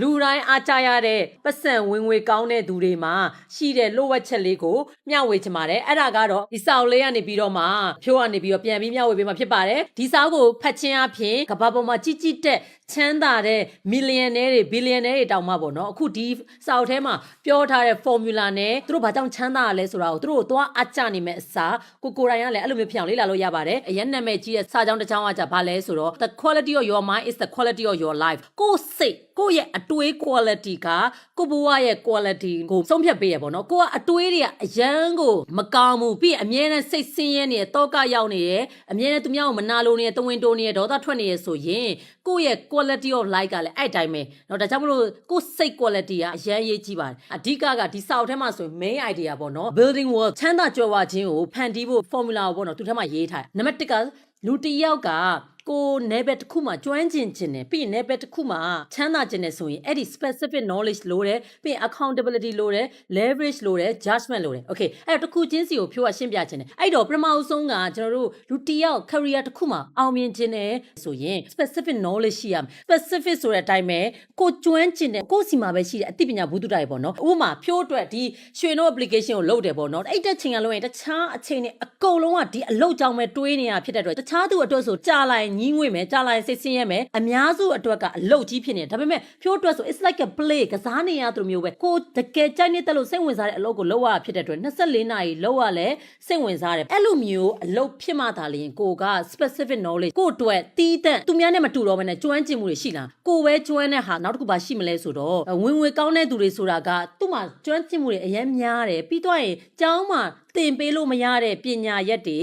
လူတိုင်းအားကြရတဲ့ပတ်စံဝင်ငွေကောင်းတဲ့သူတွေမှာရှိတဲ့လိုဝက်ချက်လေးကိုမျှဝေချင်ပါတယ်အဲ့ဒါကတော့ဒီစာအုပ်လေးကနေပြီးတော့မှဖြိုးကနေပြီးတော့ပြန်ပြီးမျှဝေပေးမှာဖြစ်ပါတယ်ဒီစာအုပ်ကိုဖတ်ခြင်းအပြင်ကမ္ဘာပေါ်မှာကြီးကြီးတက်ချမ်းသာတဲ့မီလီယံနဲတွေဘီလီယံနဲတွေတောင်မှပေါ့နော်အခုဒီစာအုပ်ထဲမှာပြောထားတဲ့ formula နဲ့သူတို့ဘာကြောင့်ချမ်းသာရလဲဆိုတာကိုသူတို့ကိုသွားအကြနေမဲ့အစားကိုကိုယ်တိုင်ကလည်းအဲ့လိုမျိုးဖြစ်အောင်လေ့လာလို့ရပါတယ်အရင်နာမည်ကြီးတဲ့စာကြောင်းတစ်ကြောင်းကကြာဘာလဲဆိုတော့ the quality of your mind is the quality of your life ကိုယ်စိတ်ကိုယ့်ရဲ့အတွေး quality ကကိုယ့်ဘဝရဲ့ quality ကိုဆုံးဖြတ်ပေးရပေါ့နော်ကိုကအတွေးတွေကအရန်ကိုမကောင်းဘူးပြီးရင်အမြဲတမ်းစိတ်ဆင်းရဲနေတယ်တောကရောက်နေတယ်အမြဲတမ်းသူများကိုမနာလိုနေတယ်တဝင်းတိုးနေတယ်ဒေါသထွက်နေရဆိုရင်ကိုယ့်ရဲ့ quality of life ကလည်းအဲ့တိုင်းပဲเนาะဒါကြောင့်မလို့ကိုယ့်စိတ် quality ကအရန်ရေးကြည့်ပါတယ်အဓိကကဒီစာအုပ်ထဲမှာဆိုရင် main idea ပေါ့နော် building world ချမ်းသာကြွယ်ဝခြင်းကိုဖန်တီးဖို့ formula ကိုပေါ့နော်သူထဲမှာရေးထားတယ်နံပါတ်1ကလူတစ်ယောက်က ကိုနယ်ဘက်တစ်ခုမှာကျွမ်းကျင်ခြင်းနဲ့ပြီးရင်နယ်ဘက်တစ်ခုမှာချမ်းသာခြင်းနဲ့ဆိုရင်အဲ့ဒီ specific knowledge လိုတယ်ပြီးရင် accountability လိုတယ် leverage လိုတယ် judgment လိုတယ် okay အဲ့တော့တစ်ခုချင်းစီကိုဖြိုးရရှင်းပြခြင်းနဲ့အဲ့တော့ပထမအဆုံးကကျွန်တော်တို့လူတစ်ယောက် career တစ်ခုမှာအောင်မြင်ခြင်းနဲ့ဆိုရင် specific knowledge ရှိရမယ် specific ဆိုတဲ့အတိုင်းပဲကိုကျွမ်းကျင်တဲ့ကိုယ့်စီမှာပဲရှိတဲ့အသိပညာဘူးတုတိုင်ပေါ့နော်ဥပမာဖြိုးအတွက်ဒီရွှေနို့ application ကိုလုပ်တယ်ပေါ့နော်အဲ့တဲ့ချိန်ကလုံးရင်တခြားအချိန်နဲ့အကုန်လုံးကဒီအလုပ်ကြောင့်ပဲတွေးနေရဖြစ်တဲ့အတွက်တခြားသူအတွက်ဆိုကြာလိုက်ညင်းငွေမယ်ကြာလိုက်စိတ်ဆင်းရဲမယ်အများစုအတွက်ကအလုပ်ကြီးဖြစ်နေတယ်ဒါပေမဲ့ဖြိုးအတွက်ဆို it's like a play ကစားနေရသလိုမျိုးပဲကိုတကယ်ကြိုက်နေတဲ့လို့စိတ်ဝင်စားတဲ့အလုပ်ကိုလုပ်ရတာဖြစ်တဲ့အတွက်24နာရီလုပ်ရလဲစိတ်ဝင်စားတယ်အဲ့လိုမျိုးအလုပ်ဖြစ်မှသာလျှင်ကိုက specific knowledge ကိုအတွက်တီးတန့်သူများနဲ့မတူတော့ဘဲနဲ့ကျွမ်းကျင်မှုတွေရှိလားကိုပဲကျွမ်းတဲ့ဟာနောက်တစ်ခုပါရှိမလဲဆိုတော့ဝင်ဝင်ကောင်းတဲ့သူတွေဆိုတာကသူ့မှာကျွမ်းကျင်မှုတွေအများများတယ်ပြီးတော့ရင်ကျောင်းမှာသင်ပေးလို့မရတဲ့ပညာရက်တွေ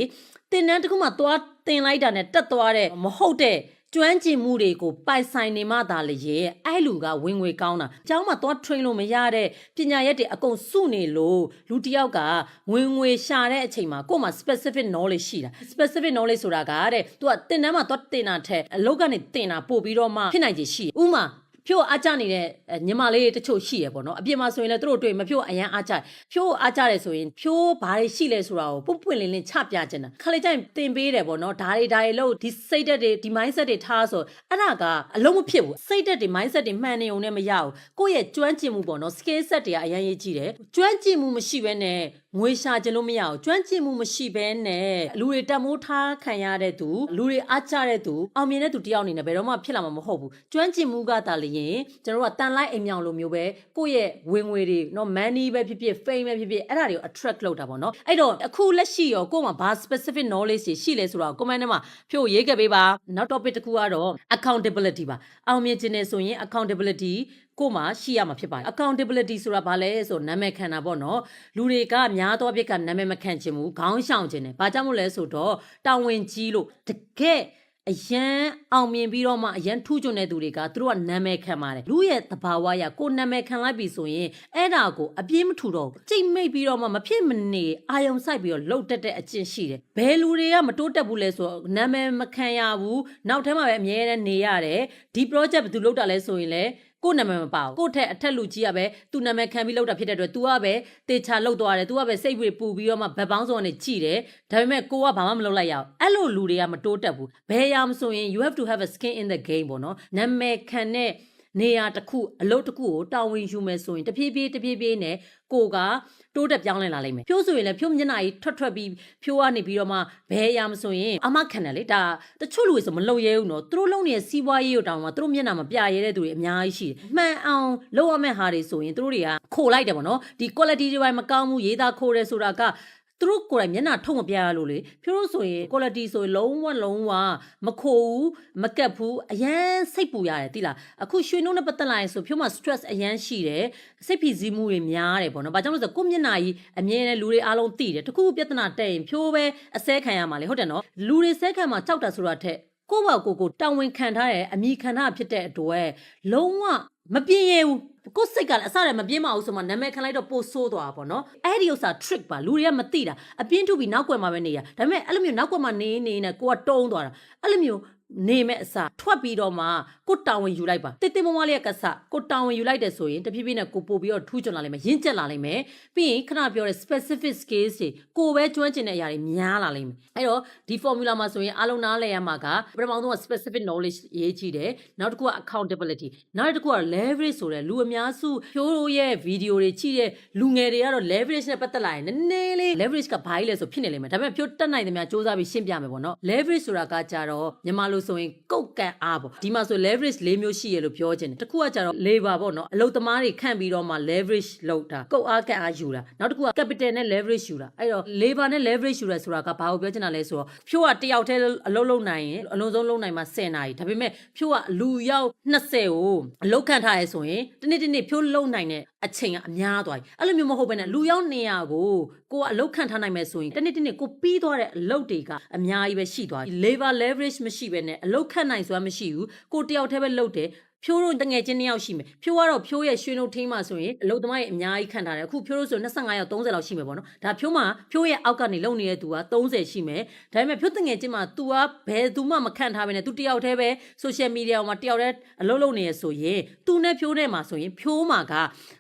သင်တန်းတစ်ခုမှသွားသင်လိုက်တာနဲ့တက်သွားတဲ့မဟုတ်တဲ့ကျွမ်းကျင်မှုတွေကိုပိုင်ဆိုင်နေမှသာလေရဲ့အဲ့လူကဝင်ငွေကောင်းတာအเจ้าမှာသွား train လို့မရတဲ့ပညာရက်တွေအကုန်စုနေလို့လူတစ်ယောက်ကဝင်ငွေရှာတဲ့အချိန်မှာကို့မှာ specific knowledge ရှိတာ specific knowledge ဆိုတာကတဲ့ तू ကတင်တန်းမှာသွားတင်တာထက်အလုပ်ကနေတင်တာပို့ပြီးတော့မှဖြစ်နိုင်ခြေရှိတယ်ဥပမာ ဖြိုးအားကြနေတဲ့ညီမလေးတချို့ရှိရပေါ့နော်အပြင်မှာဆိုရင်လည်းသူတို့တွေ့မဖြိုးအရန်အားကြဖြိုးအားကြတယ်ဆိုရင်ဖြိုးဘာတွေရှိလဲဆိုတာကိုပွန့်ပွန့်လင်းလင်းချပြချင်တာခါလေးကျရင်တင်ပေးတယ်ပေါ့နော်ဒါတွေဒါတွေလို့ဒီစိတ်ဓာတ်တွေဒီ mindset တွေထားဆိုအဲ့ဒါကအလုံးမဖြစ်ဘူးစိတ်ဓာတ်တွေ mindset တွေမှန်နေုံနဲ့မရဘူးကိုယ့်ရဲ့ကျွမ်းကျင်မှုပေါ့နော် skill set တွေကအရန်ရေးကြည့်တယ်ကျွမ်းကျင်မှုမရှိဘဲနဲ့ငွေရှာခြင်းလို့မရဘူးကျွမ်းကျင်မှုမရှိဘဲနဲ့လူတွေတတ်မိုးထားခံရတဲ့သူလူတွေအားကြတဲ့သူအောင်မြင်တဲ့သူတယောက်အနေနဲ့ဘယ်တော့မှဖြစ်လာမှာမဟုတ်ဘူးကျွမ်းကျင်မှုကတာလင်ကျွန်တော်တို့ကတန်လိုက်အိမ်မြောင်လိုမျိုးပဲကိုယ့်ရဲ့ဝင်ငွေတွေเนาะ money ပဲဖြစ်ဖြစ် fame ပဲဖြစ်ဖြစ်အဲ့ဒါတွေကို attract လုပ်တာပေါ့เนาะအဲ့တော့အခုလက်ရှိရောကိုယ့်မှာဘာ specific knowledge တွေရှိလဲဆိုတော့ comment ထဲမှာဖြို့ရေးခဲ့ပေးပါနောက် topic တစ်ခုကတော့ accountability ပါအောင်မြင်ခြင်းနဲ့ဆိုရင် accountability ကိုမှရှိရမှာဖြစ်ပါတယ် accountability ဆိုတာဘာလဲဆိုနာမည်ခံတာပေါ့နော်လူတွေကများသောအဖြစ်ကနာမည်မခံချင်ဘူးခေါင်းရှောင်ခြင်းတယ်ဘာကြောင့်မို့လဲဆိုတော့တာဝန်ကြီးလို့တကယ် အရန်အောင်မြင်ပြီးတော့မှအရန်ထူးချွန်တဲ့သူတွေကသူတို့ကနာမည်ခံပါတယ်လူရဲ့သဘာဝအရကိုနာမည်ခံလိုက်ပြီဆိုရင်အဲ့ဒါကိုအပြင်းမထူတော့ဘူးကြိတ်မိတ်ပြီးတော့မှမဖြစ်မနေအာယုံဆိုင်ပြီးတော့လှုပ်တက်တဲ့အကျင့်ရှိတယ်ဘယ်လူတွေကမတိုးတက်ဘူးလဲဆိုတော့နာမည်မခံရဘူးနောက်ထဲမှာပဲအမြဲတမ်းနေရတယ်ဒီ project ဘယ်သူလုပ်တာလဲဆိုရင်လည်း ကို့နာမည်မပါဘူးကို့ထက်အထက်လူကြီးကပဲသူနာမည်ခံပြီးလောက်တာဖြစ်တဲ့အတွက် तू ကပဲတေချာလောက်သွားတယ် तू ကပဲစိတ်တွေပူပြီးတော့မှဗတ်ပေါင်းစုံနဲ့ကြည်တယ်ဒါပေမဲ့ကိုကဘာမှမလုပ်လိုက်ရအောင်အဲ့လိုလူတွေကမတိုးတက်ဘူးဘယ်ရမဆိုရင် you have to have a skin in the game ပေါ့နော်နာမည်ခံတဲ့ နေရာတစ်ခုအလုပ်တစ်ခုကိုတာဝန်ယူမယ်ဆိုရင်တဖြည်းဖြည်းတဖြည်းဖြည်းနဲ့ကိုကတိုးတက်ပြောင်းလဲလာလိမ့်မယ်ဖြိုးဆိုရင်လည်းဖြိုးမျက်နှာကြီးထွက်ထွက်ပြီးဖြိုးကနေပြီးတော့မှဘယ်အရာမဆိုရင်အမခံတယ်လေဒါတချို့လူတွေဆိုမလုံရဲဘူးနော်သူတို့လုံနေတဲ့စီးပွားရေးကိုတောင်မှသူတို့မျက်နှာမပြရဲတဲ့သူတွေအများကြီးရှိတယ်မှန်အောင်လုပ်ရမယ့်ဟာတွေဆိုရင်သူတို့တွေကခိုလိုက်တယ်ပေါ့နော်ဒီ quality တွေပိုင်းမကောင်းဘူးရေးသားခိုးတယ်ဆိုတာက သူတို့ကိုယ်တိုင်မျက်နှာထုတ်မပြရလို့လေဖြိုးလို့ဆိုရင် quality ဆိုရင်လုံးဝလုံးဝမခိုဘူးမကက်ဘူးအရန်စိတ်ပူရတယ်တိလားအခုရွှေနှုံးနဲ့ပတ်သက်လာရင်ဆိုဖြိုးမှာ stress အရန်ရှိတယ်စိတ်ဖိစီးမှုတွေများတယ်ပေါ့နော်ဘာကြောင့်လဲဆိုတော့ကိုယ့်မျက်နှာကြီးအမြဲတမ်းလူတွေအားလုံးသိတယ်တခုခုပြဿနာတက်ရင်ဖြိုးပဲအစဲခံရမှာလေဟုတ်တယ်နော်လူတွေစဲခံမှာကြောက်တာဆိုတာထက်ကိုယ့်ဘောက်ကိုယ်ကိုတာဝန်ခံထားတဲ့အမိခံထားဖြစ်တဲ့အတွက်လုံးဝ မပြင်းရဘူးကိုယ်စိတ်ကလည်းအစလည်းမပြင်းမအောင်ဆိုမှနာမည်ခံလိုက်တော့ပိုဆိုးသွားတာပေါ့နော်အဲ့ဒီဥစ္စာ trick ပါလူတွေကမသိတာအပြင်းထုတ်ပြီးနောက်ကွယ်မှာပဲနေရဒါပေမဲ့အဲ့လိုမျိုးနောက်ကွယ်မှာနေနေနဲ့ကိုကတုံးသွားတာအဲ့လိုမျိုး နေမဲ့အစားထွက်ပြီးတော့မှကိုတောင်ဝင်ယူလိုက်ပါတိတ်တိတ်မမလေးကစကိုတောင်ဝင်ယူလိုက်တယ်ဆိုရင်တဖြည်းဖြည်းနဲ့ကိုပို့ပြီးတော့ထူးချွန်လာလိမ့်မယ်ရင့်ကျက်လာလိမ့်မယ်ပြီးရင်ခဏပြောတဲ့ specific skills တွေကိုပဲကျွမ်းကျင်တဲ့အရာတွေများလာလိမ့်မယ်အဲ့တော့ဒီ formula မှာဆိုရင်အားလုံးနားလည်ရမှာကပထမဆုံးက specific knowledge ရေးကြည့်တယ်နောက်တစ်ခုက accountability နောက်တစ်ခုက leverage ဆိုတဲ့လူအများစုဖြိုးတို့ရဲ့ video တွေကြည့်တဲ့လူငယ်တွေကတော့ leverage နဲ့ပတ်သက်လာရင်နည်းနည်းလေး leverage ကဘာကြီးလဲဆိုဖြစ်နေလိမ့်မယ်ဒါပေမဲ့ဖြိုးတက်နိုင်သမျှစူးစမ်းပြီးရှင်းပြမယ်ပေါ့နော် leverage ဆိုတာကကြတော့မြန်မာလိုဆိုရင်ကုတ်ကန်အားပေါ့ဒီမှာဆို leverage ၄မျိုးရှိရလို့ပြောချင်တယ်တစ်ခုကကြတော့ labor ပေါ့နော်အလုပ်သမားတွေခန့်ပြီးတော့မှ leverage လုပ်တာကုတ်အားကန်အားယူတာနောက်တစ်ခုက capital နဲ့ leverage ယူတာအဲ့တော့ labor နဲ့ leverage ယူတာဆိုတာကဘာကိုပြောချင်တာလဲဆိုတော့ဖြိုးကတယောက်တည်းအလုပ်လုပ်နိုင်ရင်အလုံးစုံလုပ်နိုင်မှာ10နာရီဒါပေမဲ့ဖြိုးကလူရောက်20ကိုအလုပ်ခန့်ထားရဲဆိုရင်တနေ့တနေ့ဖြိုးလုပ်နိုင်တဲ့ အချိန်ကအများသွားပြီအဲ့လိုမျိုးမဟုတ်ဘဲနဲ့လူရောက်200ကိုကိုကအလုပ်ခန့်ထားနိုင်မယ်ဆိုရင်တနေ့တနေ့ကိုပြီးသွားတဲ့အလုပ်တွေကအများကြီးပဲရှိသွားပြီ labor leverage မရှိဘဲနဲ့အလုပ်ခန့်နိုင်စွမ်းမရှိဘူးကိုတယောက်တည်းပဲလုပ်တယ် ဖြိုးတို့တငယ်ချင်းနှစ်ယောက်ရှိမယ်ဖြိုးကတော့ဖြိုးရဲ့ရွှေနှုတ်ထင်းမှဆိုရင်အလုပ်သမားရဲ့အများကြီးခံထားတယ်အခုဖြိုးတို့ဆို25ရောက်30လောက်ရှိမယ်ပေါ့နော်ဒါဖြိုးမှာဖြိုးရဲ့အောက်ကနေလုံနေတဲ့သူက30ရှိမယ်ဒါပေမဲ့ဖြိုးတငယ်ချင်းမှာ तू ကဘယ်သူမှမခံထားဘဲနဲ့ तू တယောက်တည်းပဲ social media မှာတယောက်တည်းအလုပ်လုပ်နေရဆိုရင် तू နဲ့ဖြိုးနဲ့မှာဆိုရင်ဖြိုးမှာက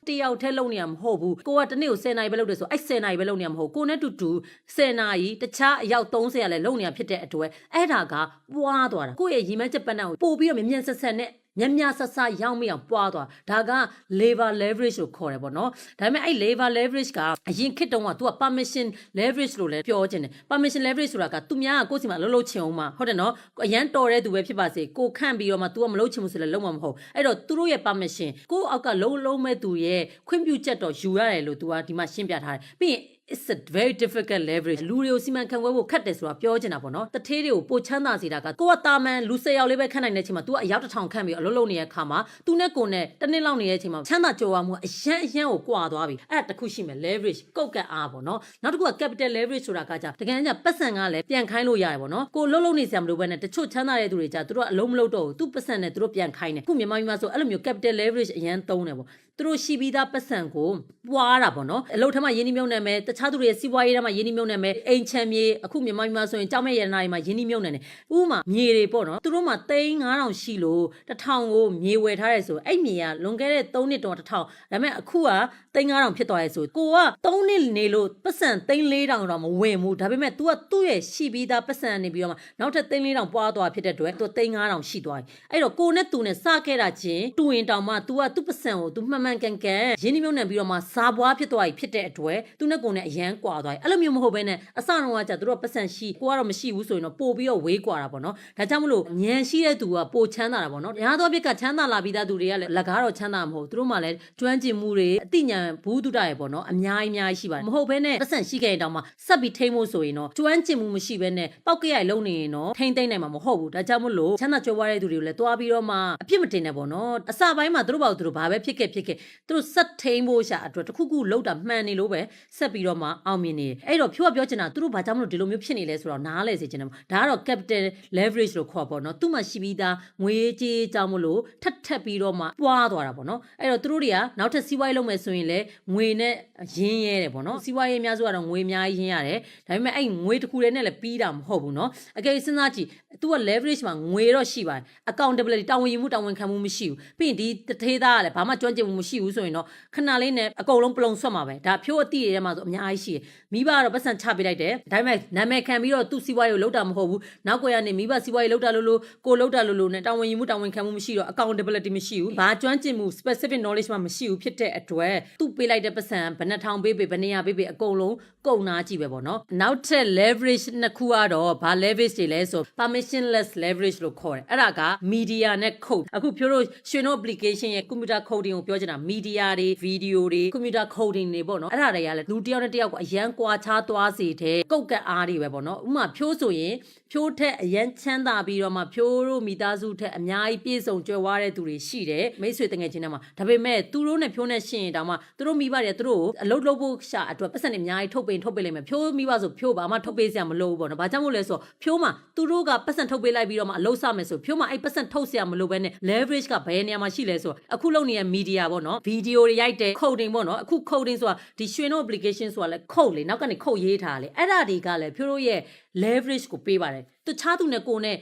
တယောက်တည်းလုပ်နေရမဟုတ်ဘူးကိုကတနေ့ကို10နာရီပဲလုပ်တယ်ဆိုအဲ့10နာရီပဲလုပ်နေရမဟုတ်ကိုနဲ့တူတူ10နာရီတခြားအယောက်30ရလဲလုပ်နေရဖြစ်တဲ့အတွက်အဲ့ဒါကပွားသွားတာကိုယ့်ရဲ့ရီမန်းချက်ပတ်နဲ့ပို့ပြီးတော့မြန်မြန်ဆက်ဆက်နဲ့ မြတ်မြတ်ဆဆရောက်မိအောင်ပွားသွားဒါက labor leverage လို့ခေါ်တယ်ပေါ့နော်ဒါပေမဲ့အဲ့ labor leverage ကအရင်ခေတ်တုန်းက तू က permission leverage လို့လည်းပြောချင်တယ် permission leverage ဆိုတာကသူများကကိုယ့်စီမှာလှုပ်လှုပ်ချင်အောင်မှာဟုတ်တယ်နော်အရန်တော်တဲ့သူပဲဖြစ်ပါစေကိုခန့်ပြီးတော့မှ तू ကမလှုပ်ချင်ဘူးဆိုလည်းလုံးဝမဟုတ်အဲ့တော့သူတို့ရဲ့ permission ကိုယ့်အောက်ကလုံးလုံးမဲ့သူရဲ့ခွင့်ပြုချက်တော့ယူရတယ်လို့ तू ကဒီမှာရှင်းပြထားတယ်ပြီးရင် it's a very difficult leverage လူတွေကိုစီမံခန့်ခွဲဖို့ခက်တယ်ဆိုတာပြောချင်တာပေါ့နော်တထေးတွေကိုပိုချမ်းသာစေတာကကိုကတာမန်လူ၁၀ယောက်လေးပဲခန့်နိုင်တဲ့အချိန်မှာ तू ကအယောက်တစ်ထောင်ခန့်ပြီးအလုပ်လုပ်နေတဲ့အခါမှာ तू နဲ့ကိုနဲ့တစ်နှစ်လောက်နေတဲ့အချိန်မှာချမ်းသာကြွယ်ဝမှုကအရန်အရန်ကိုကွာသွားပြီအဲ့ဒါတစ်ခုရှိမယ် leverage ကုတ်ကတ်အားပေါ့နော်နောက်တစ်ခုက capital leverage ဆိုတာကကြတကယ်ကြပတ်စံကလည်းပြန်ခိုင်းလို့ရတယ်ပေါ့နော်ကိုလှုပ်လှုပ်နေစရာမလိုဘဲနဲ့တချို့ချမ်းသာတဲ့သူတွေကြသူတို့ကအလုံးမလုပ်တော့ဘူးသူပတ်စံနဲ့သူတို့ပြန်ခိုင်းတယ်ခုမြန်မာပြည်မှာဆိုအဲ့လိုမျိုး capital leverage အရန်သုံးတယ်ပေါ့သူတို့ရှိပြီးသားပတ်စံကိုပွားတာပေါ့နော်အလုပ်ထမ်းမှရင်းနှီးမြုပ်နှံမယ်တခြားသူတွေရဲ့စီးပွားရေးထမ်းမှရင်းနှီးမြုပ်နှံမယ်အိမ်ချမ်းမြေအခုမြန်မာပြည်မှာဆိုရင်ကြောက်မဲ့ရတနာတွေမှာရင်းနှီးမြုပ်နှံတယ်ဥပမာမြေတွေပေါ့နော်သူတို့မှာသိန်း9000ရှိလို့1000ကိုမြေဝယ်ထားရဲဆိုအဲ့မြေကလွန်ခဲ့တဲ့3နှစ်တော့1000ဒါပေမဲ့အခုကသိန်း9000ဖြစ်သွားရဲဆိုကိုက3နှစ်နေလို့ပတ်စံသိန်း4000တော့မဝင်ဘူးဒါပေမဲ့ तू ကသူ့ရဲ့ရှိပြီးသားပတ်စံနေပြီးတော့မှနောက်ထပ်သိန်း4000ပွားသွားဖြစ်တဲ့အတွက် तू သိန်း9000ရှိသွားပြီအဲ့တော့ကိုနဲ့သူနဲ့စခဲ့တာချင်းတူရင်တောင်မှ तू ကသူ့ပတ်စံကို तू မှန် မှန်ကန်ကန်ရင်းနှီးမြုပ်နှံပြီးတော့မှစားပွားဖြစ်သွားပြီဖြစ်တဲ့အတွက်သူနဲ့ကိုနဲ့အရန်ကွာသွားပြီအဲ့လိုမျိုးမဟုတ်ဘဲနဲ့အစတော့ကကြာသူတို့ကပတ်စံရှိကိုကတော့မရှိဘူးဆိုရင်တော့ပို့ပြီးတော့ဝေးကွာတာပေါ့နော်ဒါကြောင့်မလို့ညံရှိတဲ့သူကပိုချမ်းသာတာပေါ့နော်ညာသောပြစ်ကချမ်းသာလာပြီးသားသူတွေကလည်းလက်ကားတော့ချမ်းသာမှာမဟုတ်သူတို့မှလည်းကျွမ်းကျင်မှုတွေအသိဉာဏ်ဘူးတုဒရဲ့ပေါ့နော်အများကြီးအများကြီးရှိပါတယ်မဟုတ်ဘဲနဲ့ပတ်စံရှိခဲ့ရင်တောင်မှဆက်ပြီးထိမ့်ဖို့ဆိုရင်တော့ကျွမ်းကျင်မှုမရှိဘဲနဲ့ပောက်ကရိုက်လုံးနေရင်တော့ထိမ့်သိမ့်နိုင်မှာမဟုတ်ဘူးဒါကြောင့်မလို့ချမ်းသာကြွယ်ဝတဲ့သူတွေကိုလည်းတွားပြီးတော့မှအပြစ်မတင်နဲ့ပေါ့နော်အစပိုင်းမှာသူတို့ဘာလို့သူတို့ဘာပဲဖြစ်ခဲ့ဖြစ်ခဲ့သူတို့ဆက်ထိမ့်ဖို့ရှာအတွက်တစ်ခုခုလောက်တာမှန်နေလို့ပဲဆက်ပြီးတော့မှအောင်မြင်နေတယ်အဲ့တော့ဖြိုးကပြောချင်တာသူတို့ဘာကြောင့်မလို့ဒီလိုမျိုးဖြစ်နေလဲဆိုတော့နားလဲစေချင်တယ်ဒါကတော့ capital leverage လို့ခေါ်ပေါ့နော်သူ့မှာရှိပြီးသားငွေကြေးကြောင့်မလို့ထပ်ထပ်ပြီးတော့မှပွားသွားတာပေါ့နော်အဲ့တော့သူတို့တွေကနောက်ထပ်စီးပွားရေးလုပ်မယ်ဆိုရင်လည်းငွေနဲ့ရင်းရဲတယ်ပေါ့နော်စီးပွားရေးအများစုကတော့ငွေအများကြီးရင်းရတယ်ဒါပေမဲ့အဲ့ငွေတစ်ခုတည်းနဲ့လည်းပြီးတာမဟုတ်ဘူးနော်အကယ်စဉ်းစားကြည့်သူက leverage မှာငွေတော့ရှိပါတယ် accountability တာဝန်ယူမှုတာဝန်ခံမှုမရှိဘူးပြီးရင်ဒီတထေးသားကလည်းဘာမှကျွမ်းကျင်မှုမရှိဘူးဆိုရင်တော့ခဏလေးနဲ့အကုန်လုံးပလုံဆွတ်မှာပဲဒါဖြိုးအတိတွေထဲမှာဆိုအများကြီးရှိတယ်မိဘကတော့ပတ်စံချပေးလိုက်တယ်ဒါပေမဲ့နာမည်ခံပြီးတော့သူ့စီးပွားရေးကိုလုပ်တာမဟုတ်ဘူးနောက်ကွယ်ကနေမိဘစီးပွားရေးလုပ်တာလို့လို့ကိုလုပ်တာလို့လို့နဲ့တာဝန်ယူမှုတာဝန်ခံမှုမရှိတော့ accountability မရှိဘူးဘာကျွမ်းကျင်မှု specific knowledge မှမရှိဘူးဖြစ်တဲ့အတွက်သူ့ပေးလိုက်တဲ့ပတ်စံဘယ်နှထောင်ပေးပေးဘယ်နေရာပေးပေးအကုန်လုံးကုန်နာကြည့်ပဲပေါ့နော်နောက်ထပ် leverage နှစ်ခုကတော့ဘာ leverage တွေလဲဆို permissionless leverage လို့ခေါ်တယ်အဲ့ဒါက media နဲ့ code အခုပြောလို့ရွှေနို့ application ရဲ့ computer coding ကိုပြောချင်တာ media တွေ video တွေ computer coding တွေပေါ့နော်အဲ့ဒါတွေကလည်းလူတစ်ယောက်နဲ့တစ်ယောက်ကိုအရန်ကွာခြားသွားစေတဲ့ကုတ်ကတ်အားတွေပဲပေါ့နော်ဥပမာဖြိုးဆိုရင် ဖြိုးထက်အရန်ချမ်းသာပြီးတော့မှဖြိုးတို့မိသားစုထက်အများကြီးပြည့်စုံကြွယ်ဝတဲ့သူတွေရှိတယ်မိတ်ဆွေတငယ်ချင်းတွေမှာဒါပေမဲ့သူတို့နဲ့ဖြိုးနဲ့ရှင်ရင်တောင်မှသူတို့မိဘတွေကသူတို့ကိုအလုပ်လုပ်ဖို့ရှာအတွက်ပတ်စံတွေအများကြီးထုတ်ပေးထုတ်ပေးလိုက်မယ်ဖြိုးမိဘဆိုဖြိုးဘာမှထုတ်ပေးစရာမလိုဘူးပေါ့နော်ဘာကြောင့်မို့လဲဆိုတော့ဖြိုးမှာသူတို့ကပတ်စံထုတ်ပေးလိုက်ပြီးတော့မှအလုပ်စမယ်ဆိုဖြိုးမှာအဲ့ပတ်စံထုတ်စရာမလိုဘဲနဲ့ leverage ကဘယ်နေရာမှာရှိလဲဆိုတော့အခုလုပ်နေတဲ့ media ပေါ့နော်ဗီဒီယိုတွေရိုက်တဲ့ coding ပေါ့နော်အခု coding ဆိုတာဒီရွှေနို့ application ဆိုတာလဲ code လေနောက်ကနေ code ရေးထားလေအဲ့ဒါတွေကလည်းဖြိုးတို့ရဲ့ leverage ကိုပေးပါတယ်တခြားသူနဲ့ကိုနဲ့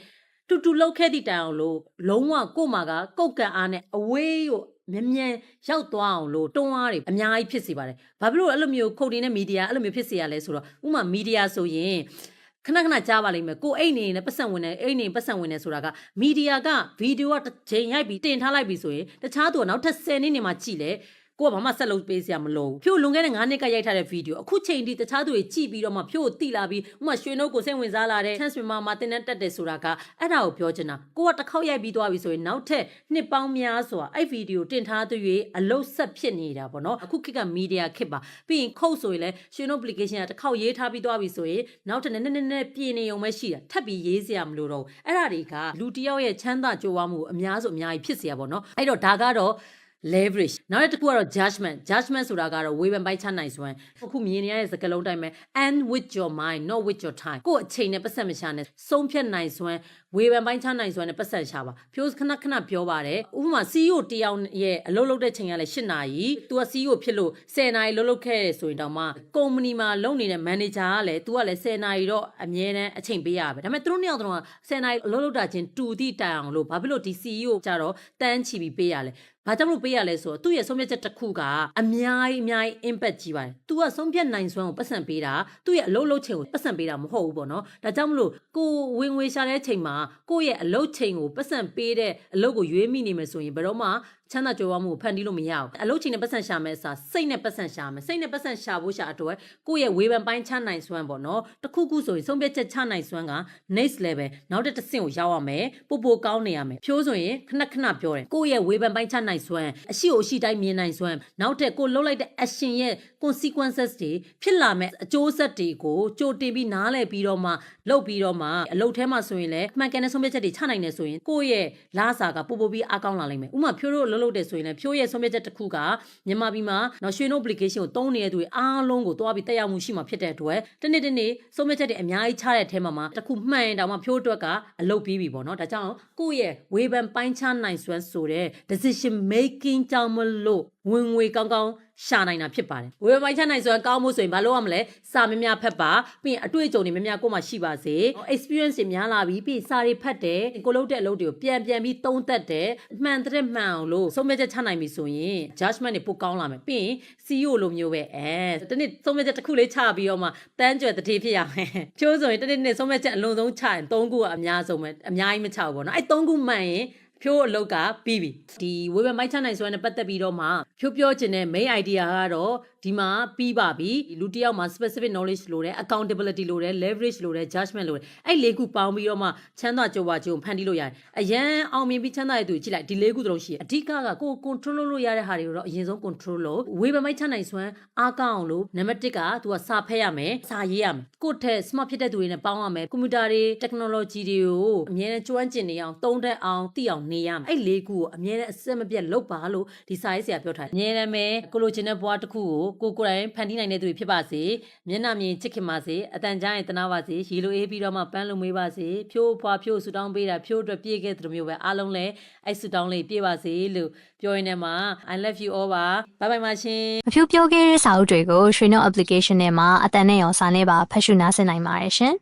တူတူလောက်ခဲ့သည့်တိုင်အောင်လို့လုံးဝကို့မှာကကုတ်ကန်အားနဲ့အဝေးကိုမြန်မြန်ရောက်သွားအောင်လို့တွန်းအားတွေအများကြီးဖြစ်စေပါတယ်။ဘာဖြစ်လို့အဲ့လိုမျိုးခုတ်တင်တဲ့မီဒီယာအဲ့လိုမျိုးဖြစ်စေရလဲဆိုတော့ဥပမာမီဒီယာဆိုရင်ခဏခဏကြားပါလိမ့်မယ်ကိုအိတ်နေနဲ့ပတ်စံဝင်နေအိတ်နေပတ်စံဝင်နေဆိုတာကမီဒီယာကဗီဒီယိုကတစ်ချိန်ရိုက်ပြီးတင်ထားလိုက်ပြီဆိုရင်တခြားသူကနောက်ထပ်10နှစ်နေမှကြည့်လေ ကိုကဘာမှဆက်လုပ်ပေးစရာမလိုဘူးဖြို့လွန်ခဲ့တဲ့9နှစ်ကရိုက်ထားတဲ့ဗီဒီယိုအခုချိန်ထိတခြားသူတွေကြည့်ပြီးတော့မှဖြို့ကိုတိလာပြီးဥပမာရွှေနှုတ်ကိုစိတ်ဝင်စားလာတဲ့ chance မှာမှာတင်တဲ့တက်တယ်ဆိုတာကအဲ့ဒါကိုပြောချင်တာကိုကတစ်ခေါက်ရိုက်ပြီးသွားပြီဆိုရင်နောက်ထပ်နှစ်ပေါင်းများစွာအဲ့ဗီဒီယိုတင်ထားသူတွေအလုတ်ဆက်ဖြစ်နေတာပေါ့နော်အခုခေတ်ကမီဒီယာခေတ်ပါပြီးရင်ခုတ်ဆိုရင်လည်းရွှေနှုတ် application ကတစ်ခေါက်ရေးထားပြီးသွားပြီဆိုရင်နောက်ထပ်နည်းနည်းနည်းနည်းပြင်နေုံပဲရှိတာထပ်ပြီးရေးစရာမလိုတော့ဘူးအဲ့ဒါတွေကလူတစ်ယောက်ရဲ့ချမ်းသာကြိုးဝါမှုကိုအများဆုံးအများကြီးဖြစ်เสียပါတော့အဲ့တော့ဒါကတော့ leverage နောက်တစ်ခုကတော့ judgment judgment ဆိုတာကတော့ဝေဖန်ပိုက်ချနိုင်စွမ်းအခုမြင်နေရတဲ့စကားလုံးတိုင်းပဲ and with your mind not with your time ကိုယ့်အချိန်နဲ့ပတ်သက်မရှာနဲ့ဆုံးဖြတ်နိုင်စွမ်း ဝေဖန်ပိုင်းချနိုင်စွာနဲ့ပတ်ဆက်ချပါဖြိုးခဏခဏပြောပါတယ်ဥပမာ CEO တယောက်ရဲ့အလုပ်လုပ်တဲ့ချိန်ကလည်း၈နာရီသူက CEO ဖြစ်လို့10နာရီလုပ်လုပ်ခဲ့ဆိုရင်တောင်မှကုမ္ပဏီမှာလုပ်နေတဲ့ manager ကလည်းသူကလည်း10နာရီတော့အမြဲတမ်းအချိန်ပေးရပဲဒါပေမဲ့သူတို့နှစ်ယောက်တော့10နာရီအလုပ်လုပ်တာချင်းတူသည့်တိုင်အောင်လို့ဘာဖြစ်လို့ဒီ CEO ကြတော့တန်းချီပြီးပေးရလဲဘာကြောင့်လို့ပေးရလဲဆိုတော့သူ့ရဲ့ဆုံးဖြတ်ချက်တစ်ခုကအများကြီးအများကြီး impact ကြီးပါတယ်။ तू ကဆုံးဖြတ်နိုင်စွမ်းကိုပတ်စံပေးတာသူ့ရဲ့အလုပ်လုပ်ချိန်ကိုပတ်စံပေးတာမဟုတ်ဘူးပေါ့နော်။ဒါကြောင့်မလို့ကိုဝင်ငွေရှာတဲ့ချိန်မှာကိုယ့်ရဲ့အလုပ်ချိန်ကိုပတ်စံပေးတဲ့အလုပ်ကိုရွေးမိနေမယ်ဆိုရင်ဘယ်တော့မှ ချမ်းသာကြွယ်ဝမှုကိုဖန်တီးလို့မရဘူး။အလုပ်ချိန်နဲ့ပတ်စံရှာမယ်ဆိုတာစိတ်နဲ့ပတ်စံရှာမယ်။စိတ်နဲ့ပတ်စံရှာဖို့ရှာအတွက်ကိုယ့်ရဲ့ဝေဖန်ပိုင်းချနိုင်စွမ်းပေါ့နော်။တစ်ခုခုဆိုရင်ဆုံးဖြတ်ချက်ချနိုင်စွမ်းက next level နောက်တစ်တစ်ဆင့်ကိုရောက်ရမယ်။ပို့ပို့ကောင်းနေရမယ်။ဖြိုးဆိုရင်ခဏခဏပြောတယ်။ကိုယ့်ရဲ့ဝေဖန်ပိုင်းချနိုင်စွမ်းအရှိကိုအရှိတိုင်းမြင်နိုင်စွမ်းနောက်ထပ်ကိုလှုပ်လိုက်တဲ့ action ရဲ့ consequences တွေဖြစ်လာမဲ့အကျိုးဆက်တွေကိုကြိုတင်ပြီးနားလည်ပြီးတော့မှလုပ်ပြီးတော့မှအလုပ်ထဲမှာဆိုရင်လည်းမှန်ကန်တဲ့ဆုံးဖြတ်ချက်တွေချနိုင်တယ်ဆိုရင်ကိုယ့်ရဲ့လာစာကပို့ပို့ပြီးအားကောင်းလာလိမ့်မယ်ဥပမာဖြိုးတို့လှုပ်လို့တယ်ဆိုရင်လည်းဖြိုးရဲ့ဆုံးဖြတ်ချက်တစ်ခုကမြန်မာပြည်မှာနော်ရွှေနှုတ် application ကိုသုံးနေတဲ့သူတွေအားလုံးကိုတွားပြီးတက်ရောက်မှုရှိမှာဖြစ်တဲ့အတွက်တနေ့တနေ့ဆုံးဖြတ်ချက်တွေအများကြီးချတဲ့အထဲမှာမှာတစ်ခုမှန်ရင်တောင်မှဖြိုးအတွက်ကအလုပ်ပြီးပြီပေါ့နော်ဒါကြောင့်ကိုယ့်ရဲ့ဝေဖန်ပိုင်းခြားနိုင်စွမ်းဆိုတဲ့ decision making ကြောင့်မလို့ဝင်ငွေကောင်းကောင်း ရှာနိုင်တာဖြစ်ပါတယ်ဝေဖန်ပိုင်းခြားနိုင်စွမ်းကောင်းမှုဆိုရင်ဘာလို့ရမလဲစာများများဖတ်ပါပြီးရင်အတွေ့အကြုံတွေများများကိုယ်မှရှိပါစေ experience တွေများလာပြီးပြီးစာတွေဖတ်တယ်ကိုလုပ်တဲ့အလုပ်တွေကိုပြန်ပြန်ပြီးသုံးသပ်တယ်မှန်တဲ့မှန်အောင်လို့ဆုံးဖြတ်ချက်ချနိုင်ပြီဆိုရင် judgment တွေပိုကောင်းလာမယ်ပြီးရင် CEO လိုမျိုးပဲအဲတနေ့ဆုံးဖြတ်ချက်တစ်ခုလေးချပြီးတော့မှတန်းကြွယ်တတိဖြစ်ရမယ်ကျိုးဆိုရင်တနေ့နေ့ဆုံးဖြတ်ချက်အလုံးစုံချရင်၃ခုကအများဆုံးပဲအများကြီးမချဘူးပေါ့နော်အဲ၃ခုမှန်ရင် ဖြိုးအလုတ်ကပြီးပြီဒီဝေဘမိုက်ချနိုင်စွမ်းနဲ့ပတ်သက်ပြီးတော့မှဖြိုးပြောချင်တဲ့ main idea ကတော့ ဒီမှာပြီးပါပြီလူတစ်ယောက်မှာ specific knowledge လိုတယ် accountability လိုတယ် leverage လိုတယ် judgment လိုတယ်အဲ့လေးခုပေါင်းပြီးတော့မှချမ်းသာကြွယ်ဝခြင်းကိုဖန်တီးလို့ရတယ်အရန်အောင်မြင်ပြီးချမ်းသာတဲ့သူကြည့်လိုက်ဒီလေးခုသလုံးရှိတယ်အဓိကကကိုယ် control လုပ်လို့ရတဲ့ဟာတွေကိုတော့အရင်ဆုံး control လုပ်ဝေဘမိုက်ချနိုင်စွမ်းအားကောင်းအောင်လို့နံပါတ်1က तू ကစာဖတ်ရမယ်စာရေးရမယ်ကိုယ့်ထက် smart ဖြစ်တဲ့သူတွေနဲ့ပေါင်းရမယ်ကွန်ပျူတာတွေ technology တွေကိုအမြဲတမ်းကျွမ်းကျင်နေအောင်သုံးတတ်အောင်သိအောင်နေရမယ်အဲ့လေးခုကိုအမြဲတမ်းအစက်မပြတ်လုပ်ပါလို့ဒီစာရေးဆရာပြောထားတယ်အမြဲတမ်းပဲကိုလိုချင်တဲ့ဘဝတစ်ခုကိုကိုကိုယ်တိုင်ဖန်တီးနိုင်တဲ့သူတွေဖြစ်ပါစေမျက်နှာမြင်ချစ်ခင်ပါစေအတန်ကြားရင်တနာပါစေရေလိုအေးပြီးတော့မှပန်းလုံးမေးပါစေဖြိုးဖွာဖြိုးဆူတောင်းပေးတာဖြိုးအတွက်ပြည့်ခဲ့တဲ့မျိုးပဲအားလုံးလည်းအဲ့ဆူတောင်းလေးပြည့်ပါစေလို့ပြောရင်းနဲ့မှာ I love you all ပါဘိုင်ဘိုင်ပါရှင်အဖြူပြောခဲ့တဲ့စာအုပ်တွေကိုရွှေနှုတ် application နဲ့မှာအတန်နဲ့ရောစာနဲ့ပါဖတ်ရှုနားဆင်နိုင်ပါတယ်ရှင်။